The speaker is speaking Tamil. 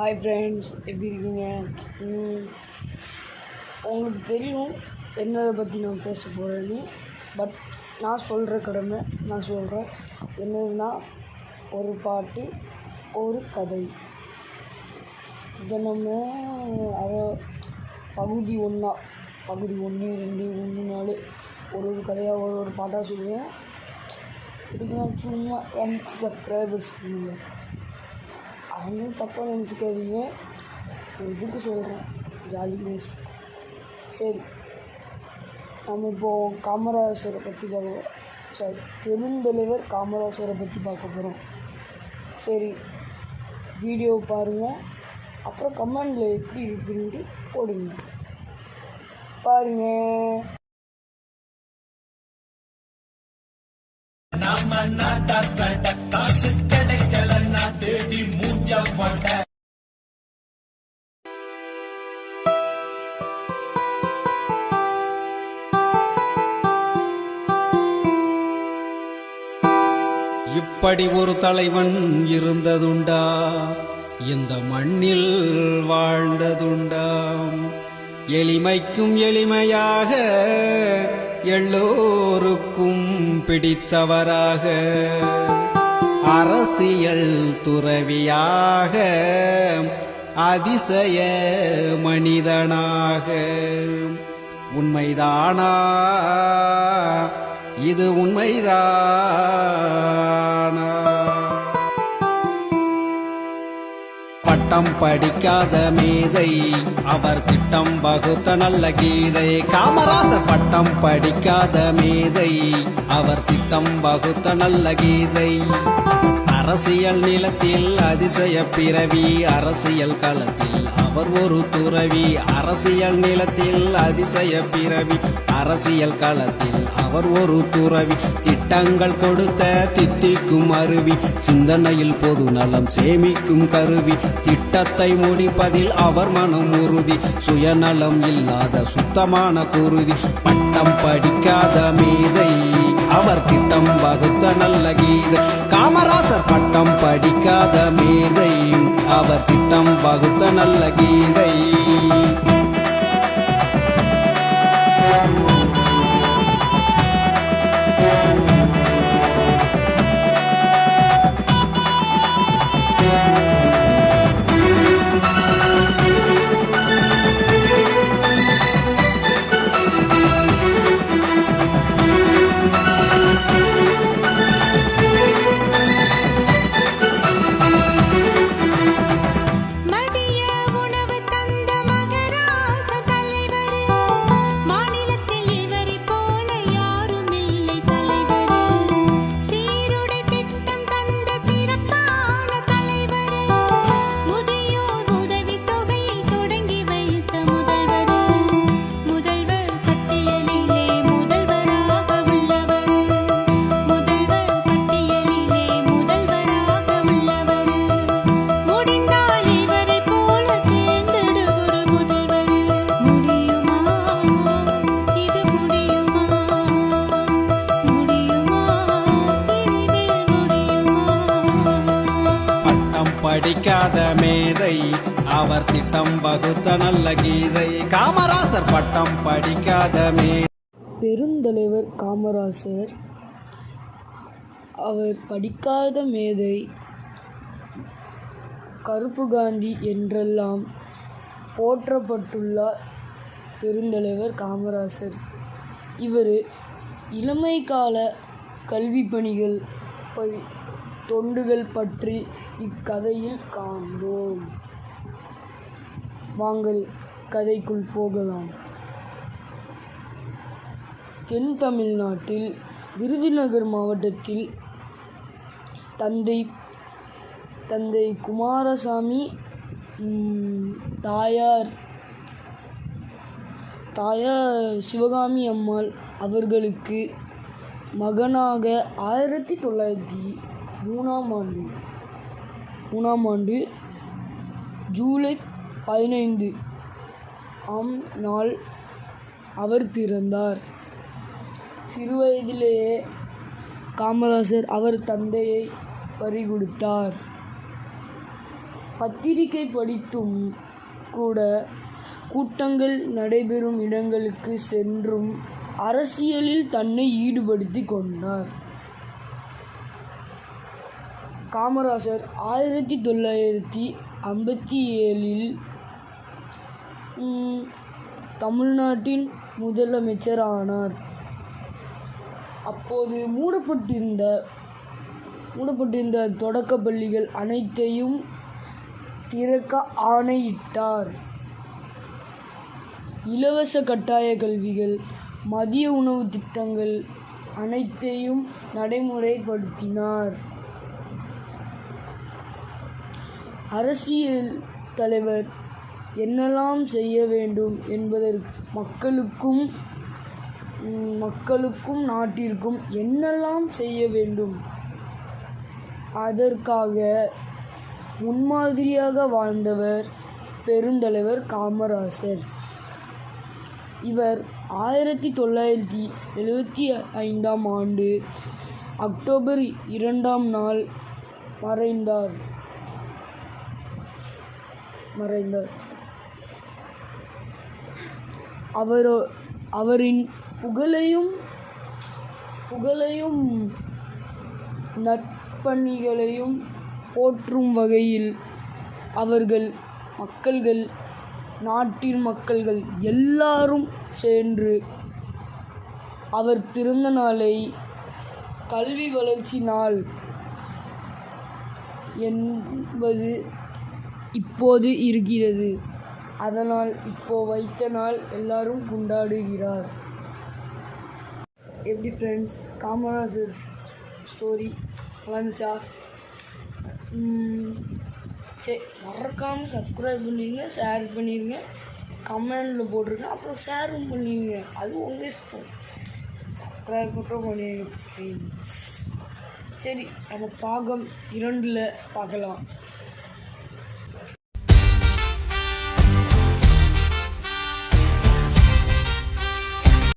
ஹாய் ஃப்ரெண்ட்ஸ் எப்படி இருக்கீங்க? உங்களுக்கு தெரியும் என்னதை பற்றி நான் பேச போகிறேன்னு பட் நான் சொல்கிற கடமை நான் சொல்கிறேன் என்னதுன்னா ஒரு பாட்டு ஒரு கதை. இதை நம்ம அதை பகுதி ஒன்றா பகுதி ஒன்று ரெண்டு மூணு நாலு ஒரு ஒரு கதையாக ஒரு ஒரு பாட்டாக சொல்லுவேன். இதுக்கு நான் சும்மா எனக்கு சப்ஸ்கிரைபர்ஸ் கொடுங்க. ஒன்றும் தப்பாக நினச்சிக்காதீங்க. ஒரு இதுக்கு சொல்கிறேன் ஜாலினஸ் சரி. நம்ம இப்போது காமராஜரை பற்றி பார்க்க சாரி பெருந்தலைவர் காமராஜரை பற்றி பார்க்க போகிறோம் சரி வீடியோ பாருங்கள் அப்புறம் கமெண்டில் எப்படி இருக்குன்ட்டு போடுங்க. பாருங்கள் இப்படி ஒரு தலைவன் இருந்ததுண்டா. இந்த மண்ணில் வாழ்ந்ததுண்டாம் எளிமைக்கும் எளிமையாக எல்லோருக்கும் பிடித்தவராக. அரசியல் துறவியாக அதிசய மனிதனாக. உண்மைதானா? இது உண்மைதானா? பட்டம் படிக்காத மேதை அவர் திட்டம் வகுத்த நல்ல கீதை. காமராச பட்டம் படிக்காத மேதை அவர் திட்டம் வகுத்த நல்ல கீதை. அரசியல் நிலத்தில் அதிசய பிறவி அரசியல் களத்தில் அவர் ஒரு துறவி. அரசியல் நிலத்தில் அதிசய பிறவி அரசியல் களத்தில் அவர் ஒரு துறவி. திட்டங்கள் கொடுத்த தித்திக்கும் அருவி சிந்தனையில் பொது நலம் சேமிக்கும் கருவி. திட்டத்தை முடிப்பதில் அவர் மனம் உறுதி சுயநலம் இல்லாத சுத்தமான குருதி பட்டம் படிக்காத மேதை அவர் திட்டம் வகுத்த நல்ல கீதை. காமராசர் பட்டம் படிக்காத மேதையும் அவர் திட்டம் வகுத்த நல்ல கீதை. படிக்காத மேதை அவர் திட்டம் வகுத்த நல்ல கீதை. காமராசர் பட்டம் படிக்காத மேதை. பெருந்தலைவர் காமராசர் அவர் படிக்காத மேதை கருப்பு காந்தி என்றெல்லாம் போற்றப்பட்டுள்ளார் பெருந்தலைவர் காமராசர். இவர் இளமை கால கல்வி பணிகள் பழி தொண்டுகள் பற்றி இக்கதையில் காண்போம். வாங்கள் கதைக்குள் போகலாம். தென் தமிழ்நாட்டில் விருதுநகர் மாவட்டத்தில் தந்தை தந்தை குமாரசாமி தாயார் தாயார் சிவகாமி அம்மாள் அவர்களுக்கு மகனாக ஆயிரத்தி தொள்ளாயிரத்தி மூணாம் ஆண்டு. மூணாம் ஆண்டு ஜூலை பதினைந்து. ஆம் நாள் அவர் பிறந்தார். சிறுவயதிலேயே காமராசர் அவர் தந்தையை பறிகொடுத்தார். பத்திரிகை படித்தும் கூட கூட்டங்கள் நடைபெறும் இடங்களுக்கு சென்றும் அரசியலில் தன்னை ஈடுபடுத்தி கொண்டார். காமராசர் ஆயிரத்தி தொள்ளாயிரத்தி ஐம்பத்தி ஏழில் தமிழ்நாட்டின் முதலமைச்சர் ஆனார் அப்போது மூடப்பட்டிருந்த மூடப்பட்டிருந்த தொடக்கப் பள்ளிகள் அனைத்தையும் திறக்க ஆணையிட்டார். இலவச கட்டாய கல்விகள் மதிய உணவு திட்டங்கள் அனைத்தையும் நடைமுறைப்படுத்தினார். அரசியல் தலைவர் என்னெல்லாம் செய்ய வேண்டும் என்பதற்கு மக்களுக்கும் மக்களுக்கும் நாட்டிற்கும் என்னெல்லாம் செய்ய வேண்டும்? அதற்காக முன்மாதிரியாக வாழ்ந்தவர் பெருந்தலைவர் காமராசர். இவர் ஆயிரத்தி தொள்ளாயிரத்தி எழுபத்தி ஐந்தாம் ஆண்டு அக்டோபர் இரண்டாம் நாள் மறைந்தார். மறைந்தார் அவரோ அவரின் புகழையும் புகழையும் நற்பணிகளையும் போற்றும் வகையில் அவர்கள் மக்கள்கள் நாட்டின் மக்கள்கள் எல்லாரும் சென்று அவர் பிறந்த நாளை கல்வி வளர்ச்சி நாள் என்பது இப்போது இருக்கிறது. அதனால் இப்போ வைத்த நாள் எல்லாரும் கொண்டாடுகிறார். எப்படி ஃப்ரெண்ட்ஸ் காமராஜர் ஸ்டோரி நல்லா சரி மறக்காமல் சப்ஸ்கிரைப் பண்ணிடுங்க ஷேர் பண்ணிடுங்க கமெண்டில் போட்டிருங்க. அப்புறம் ஷேரும் பண்ணிடுங்க அது உங்கள் இஷ்டம். சப்ஸ்கிரைப் மட்டும் பண்ணிடுங்க சரி நம்ம பாகம் இரண்டில் பார்க்கலாம்.